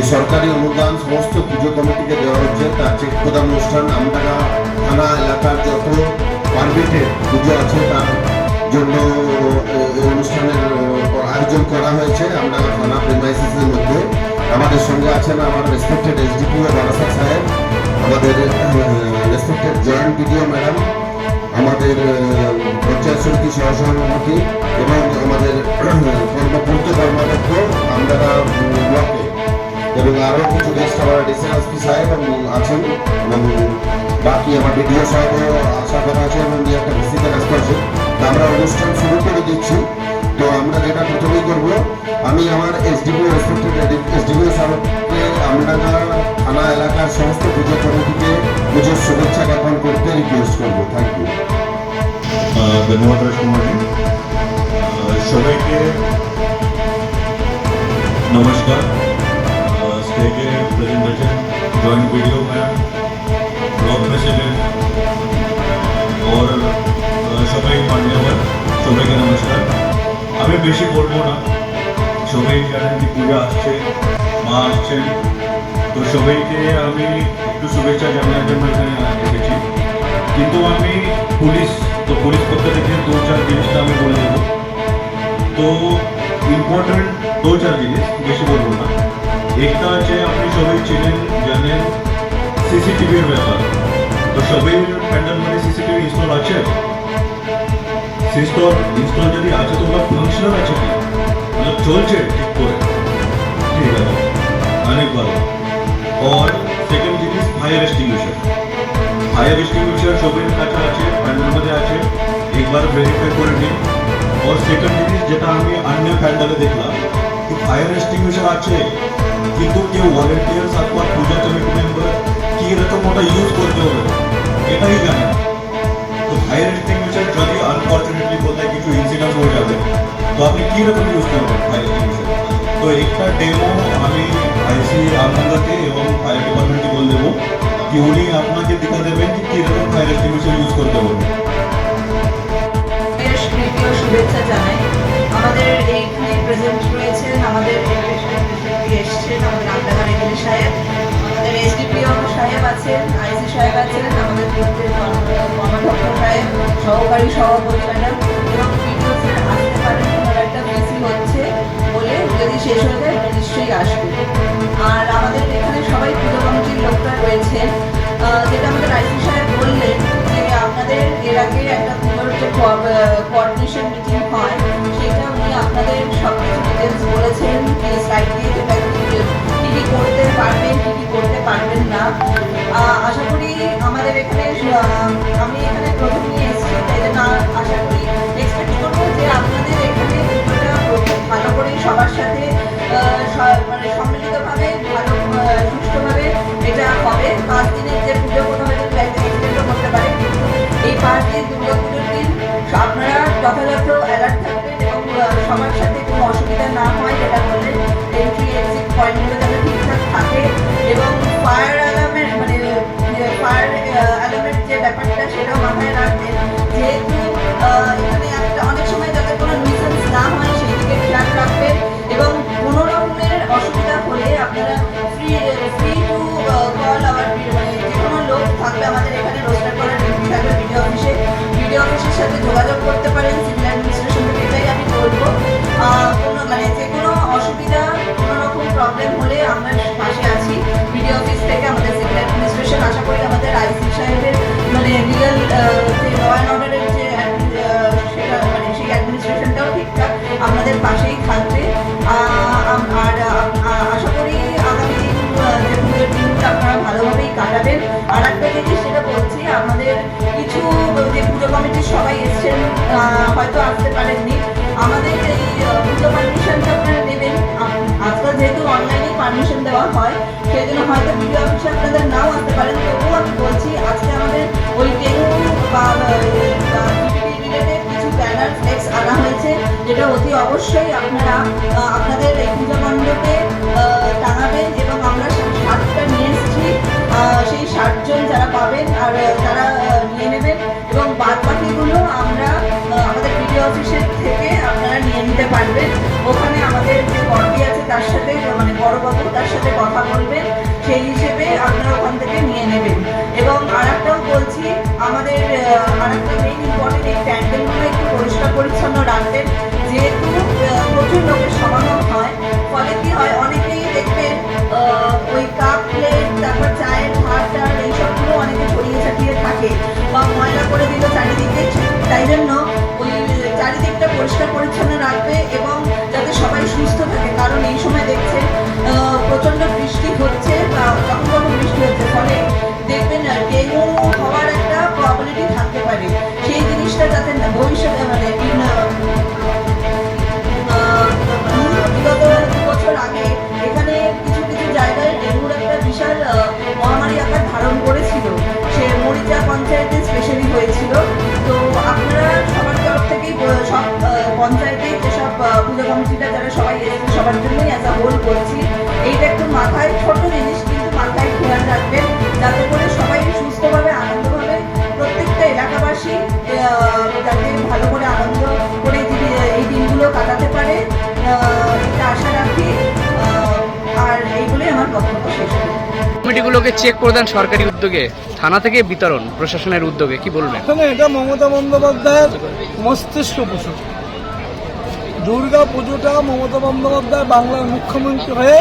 যে সরকারি অনুদান সমস্ত পুজো কমিটিকে দেওয়া হচ্ছে তার চেক প্রদান অনুষ্ঠান আমরা থানা এলাকার যত পারমিটেড পুজো আছে তার জন্য অনুষ্ঠানের আয়োজন করা হয়েছে আমরা থানা প্রেমাইসিসের মধ্যে। আমাদের সঙ্গে আছেন আমার রেসপেক্টেড এসডিপিও বারাসাত সাহেব, আমাদের রেসপেক্টেড জয়েন্ট বিডিও ম্যাডাম আমাদের পঞ্চায়েত সমিতি সহসভাপতি এবং আমাদের কর্মপূর্ত কর্মদক্ষ আমরা এবং আরও কিছু গেস্ট আমার ডিসিএসপি সাহেব এবং আছেন। এবং বাকি আমার বিডিও সাহেব আশা করা আছে এবং একটা ভিসিতে ব্যস্ত আছে। আমরা অনুষ্ঠান শুরু করে দিচ্ছি। তো আমরা যেটা প্রথমেই করব, আমি আমার এসডিপিও রেসপেক্টেড এসডিপিও সাহেবকে আমরা থানা এলাকার সমস্ত পুজো কমিটিকে পুজোর শুভেচ্ছা জ্ঞাপন করতে রিকোয়েস্ট করব। থ্যাংক ইউ ধন্যবাদ সবাইকে নমস্কার। প্রেজেন্ট আছেন joint BDO ma'am block president ওর আহ, সবাই মান্যবর সবাইকে নমস্কার। আমি বেশি বলব না সবাই জানেন যে পূজা আসছে মা আসছেন। তো সবাইকে আমি একটু শুভেচ্ছা জানানোর জন্য এখানে এসেছি। কিন্তু আমি পুলিশ তো পুলিশ পক্ষ থেকে দু চার জিনিসটা আমি বলে দেবো। তো ইম্পর্টেন্ট দু চার জিনিস বেশি বলব না। একটা আছে আপনি সবাই চেনেন জানেন সিসিটিভির ব্যাপার তো সবাই প্যান্ডেল মানে সিসিটিভি ইনস্টল আছে সিস্টল ইনস্টল যদি আছে তো ওটা ফাংশনাল আছে কি মানে চলছে ঠিক করে ঠিক আছে অনেক ভালো और সেকেন্ড জিনিস ফায়ার এক্সটিংগুইশার ফায়ার এক্সটিংগুইশার সবের কাছে আছে প্যান্ডেল মধ্যে আছে একবার ভেরিফাই করে নিন और সেকেন্ড জিনিস যেটা আমি অন্য প্যান্ডেলে দেখলাম কি ফায়ার এক্সটিংগুইশার আছে কিন্তু কেউ ভলেন্টিয়ার্স অথবা পূজা কমিটি মেম্বার কি এরকম ওটা ইউজ করতে হবে এটাই জানে না। তো ফায়ার এক্সটিংগুইশার যদি আনফর্চুনেটলি কোথায় কিছু ইনসিডেন্ট হয়ে যাবে তো আপনি কী রকম ইউজ করবেন ফায়ার এক্সটিংগুইশার তো একটা ডেমো আমি আইসি আনন্দকে এবং ফায়ার ডিপার্টমেন্টকে বলে দেবো কি উনি আপনাকে দেখা দেবেন কি কীরকম ফায়ার এক্সটিংগুইশার ইউজ করতে হবে বেশ আছেন আইসি সাহেব আছেন, আমাদের কর্মাধ্যক্ষ সাহেব সহকারী সভাপতি ম্যাডাম এবং ভিডিও আসতে পারেন একটা মিসি হচ্ছে বলে যদি শেষ যায়, নিশ্চয়ই আসবে। আর আমাদের এখানে সবাই পুজো কমিটির লোকরা রয়েছেন। যেটা আমাদের আইসি সাহেব বললেন যে আপনাদের এর আগে একটা পুজোর মিটিং হয়তো আসতে পারেননি। আমাদের এই পুজো পারমিশনটা আপনারা নেবেন আজকাল যেহেতু অনলাইনে পারমিশন দেওয়া হয় সেই জন্য হয়তো ভিডিও অফিসে আপনাদের নাও আসতে পারেন। তবুও আমি বলছি, আজকে আমাদের ওই ডেঙ্গু বা কিছু আনা হয়েছে, যেটা অতি অবশ্যই আপনারা আপনাদের এই পূজা মণ্ডপে টাঙাবেন এবং আমরা সেই শার্টটা নিয়ে এসেছি। সেই ষাটজন যারা পাবেন আর তারা নিয়ে নেবেন এবং বাদ আমরা আমাদের বিডিও অফিসের থেকে আপনারা নিয়ে নিতে পারবেন। ওখানে আমাদের যে বডি আছে তার সাথে মানে বড়বাবু তার সাথে কথা বলবেন। সেই হিসেবে আপনারা ওখান থেকে নিয়ে নেবেন। এবং আরেকটাও বলছি আমাদের আহ, আরেকটা মেইন ইম্পর্টেন্ট এই প্যান্ডেলগুলো একটু পরিষ্কার পরিচ্ছন্ন রাখবেন। যেহেতু প্রচুর লোকের সমাগম তাই জন্য ওই চারিদিকটা পরিষ্কার পরিচ্ছন্ন রাখবে এবং যাতে সবাই সুস্থ থাকে। কারণ এই সময় দেখছে প্রচণ্ড বৃষ্টি হচ্ছে বা যখন যখন বৃষ্টি হচ্ছে। ফলে দেখবেন ডেঙ্গু হওয়ার একটা প্রবলিটি থাকতে পারে। সেই জিনিসটা যাতে ভবিষ্যতে মানে যাতে করে সবাই সুস্থভাবে আনন্দভাবে প্রত্যেকটা এলাকাবাসী যাতে ভালো করে আনন্দ করে এই এই দিনগুলো কাটাতে পারে। এটা আশা রাখি। আর এইগুলোই আমার বক্তব্য শেষ কমিটিগুলোকে চেক করে দেন সরকারি উদ্যোগে। থানা থেকে বিতরণ প্রশাসনের উদ্যোগে কি বলবেন? এখানে এটা মমতা বন্দ্যোপাধ্যায়ের মস্তিষ্ক পুজো। দুর্গা পুজোটা মমতা বন্দ্যোপাধ্যায় বাংলার মুখ্যমন্ত্রী হয়ে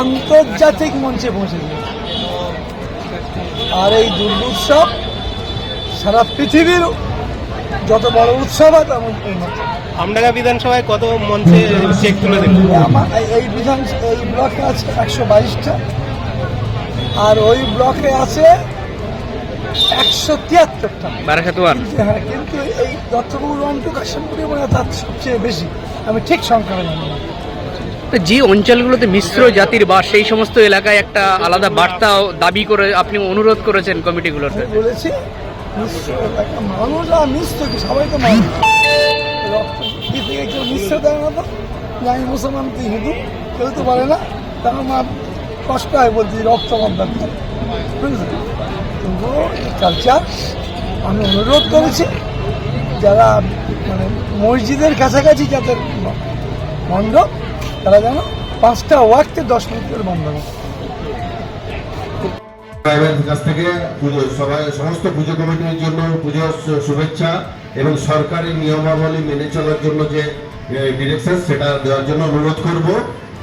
আন্তর্জাতিক মঞ্চে পৌঁছে দিয়েছে আর এই দুর্গোৎসব সারা পৃথিবীর যত বড় উৎসব হয় অন্যতম। আমডাঙ্গা বিধানসভায় কত মঞ্চে চেক তুলে দেন আমার এই- বিধান এই ব্লকে আছে একশো বাইশটা। আর ওই ব্লকে আছে একশো তিয়াত্তরটা। বারাসাত ওয়ান হ্যাঁ কিন্তু এই দত্তপুর রন্টু কাশিমপুরে মনে হয় তার সবচেয়ে বেশি। আমি ঠিক সংখ্যা জানি যে অঞ্চলগুলোতে মিশ্র জাতির বাস, সেই সমস্ত এলাকায় একটা আলাদা বার্তা দাবি করে আপনি অনুরোধ করেছেন কমিটিগুলোতে বলেছি মানুষ আর মিশ্র সবাই তো মানুষ। মিশ্র দেয় না তো। মুসলমান তুই হিন্দু, কেউ তো বলে না। তখন আমার কষ্ট হয় বলছি, রক্ত বন্ধন তবুও কালচার আমি অনুরোধ করেছি, যারা মানে মসজিদের কাছাকাছি যাদের মণ্ডপ তারা যেন পাঁচটা ওয়ার্ডকে দশ মিনিট করে বন্ধ করে কাছ থেকে সমস্ত পুজো কমিটির জন্য পুজোর শুভেচ্ছা এবং সরকারি নিয়মাবলী মেনে চলার জন্য যে ডিরেকশন সেটা দেওয়ার জন্য অনুরোধ করব।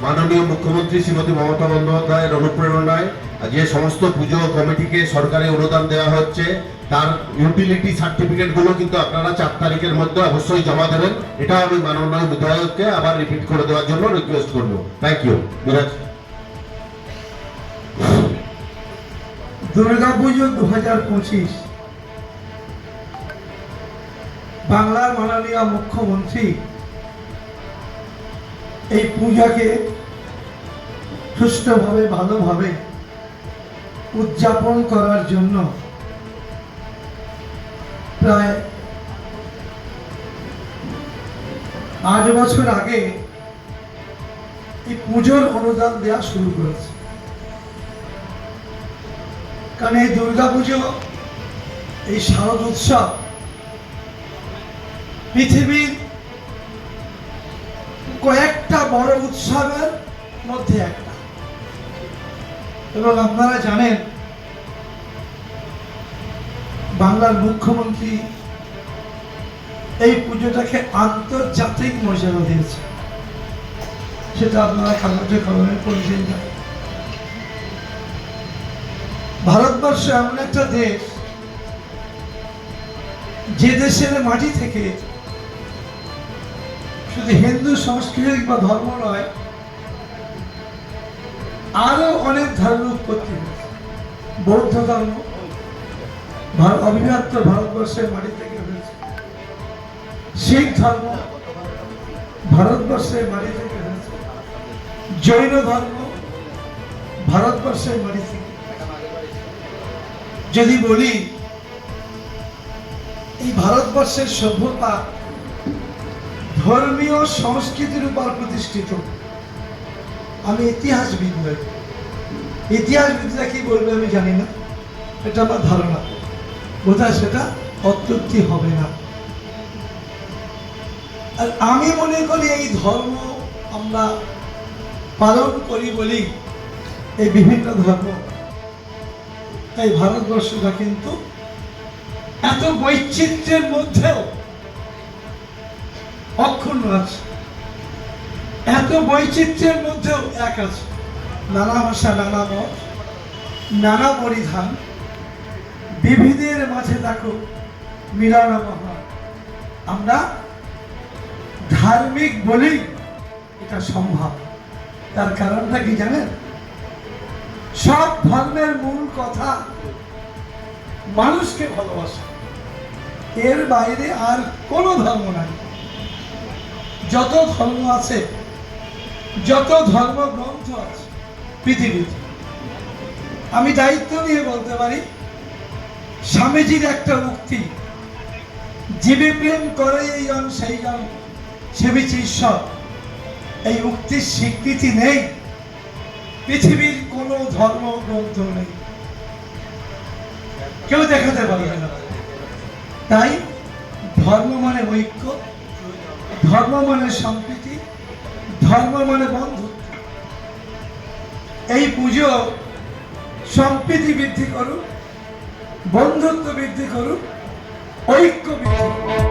মাননীয় মুখ্যমন্ত্রী শ্রীমতী মমতা বন্দ্যোপাধ্যায়ের অনুপ্রেরণায় যে সমস্ত পুজো কমিটিকে সরকারি অনুদান দেওয়া হচ্ছে। তার ইউটিলিটি সার্টিফিকেটগুলো কিন্তু আপনারা চার তারিখের মধ্যে অবশ্যই জমা দেবেন। এটা আমি মাননীয় বিধায়ককে আবার রিপিট করে দেওয়ার জন্য রিকোয়েস্ট করব। থ্যাংক ইউ বিরাজ দুর্গাপুজো দু হাজার পঁচিশ। বাংলার মাননীয় মুখ্যমন্ত্রী এই পূজাকে সুষ্ঠুভাবে, ভালোভাবে উদযাপন করার জন্য প্রায় আট বছর আগে এই পুজোর অনুদান দেওয়া শুরু করেছে। কারণ এই দুর্গাপুজো, এই শারদ উৎসব পৃথিবীর কয়েকটা বড় উৎসবের মধ্যে একটা। এবং আপনারা জানেন, বাংলার মুখ্যমন্ত্রী এই পুজোটাকে আন্তর্জাতিক মর্যাদা দিয়েছে। সেটা আপনারা কাগজে কলমে পড়েছেন জানেন ভারতবর্ষ এমন একটা দেশ, যে দেশের মাটি থেকে শুধু হিন্দু সংস্কৃতি বা ধর্ম নয়, আরও অনেক ধর্মের উৎপত্তি হয়েছে। বৌদ্ধ ধর্ম অবিভক্ত ভারতবর্ষের মাটি থেকে হয়েছে। শিখ ধর্ম, ভারতবর্ষের মাটি থেকে হয়েছে। জৈন ধর্ম, ভারতবর্ষের মাটি থেকে যদি বলি, এই ভারতবর্ষের সভ্যতা ধর্মীয় সংস্কৃতির উপর প্রতিষ্ঠিত। আমি ইতিহাসবিদ নই। ইতিহাসবিদরা কি বলবে আমি জানি না। এটা আমার ধারণা। বোধহয় সেটা অত্যুক্তি হবে না। আর আমি মনে করি এই ধর্ম আমরা পালন করি বলি এই বিভিন্ন ধর্ম। এই ভারতবর্ষটা কিন্তু এত বৈচিত্র্যের মধ্যেও অক্ষুণ্ণ আছে এত বৈচিত্র্যের মধ্যেও এক আছে। নানা ভাষা, নানা মত, নানা পরিধান। বিবিধের মাঝে দেখো মিলন আমরা ধার্মিক বলেই এটা সম্ভব। তার কারণটা কি জানেন? সব ধর্মের মূল কথা মানুষকে ভালোবাসা। এর বাইরে আর কোনো ধর্ম নাই। যত ধর্ম আছে, যত ধর্ম ধর্মগ্রন্থ আছে পৃথিবীতে, আমি দায়িত্ব নিয়ে বলতে পারি, স্বামীজির একটা উক্তি, জীবে প্রেম করে এই জন, সেই জন সেবিছে ঈশ্বর। এই উক্তির স্বীকৃতি নেই। পৃথিবীর কোনো ধর্মগ্রন্থ নেই। কেউ দেখাতে পারবে না। তাই ধর্ম মানে ঐক্য ধর্ম মানে সম্প্রীতি, ধর্ম মানে বন্ধু। এই পুজো সম্প্রীতি বৃদ্ধি করুক, বন্ধুত্ব বৃদ্ধি করুক, ঐক্য বৃদ্ধি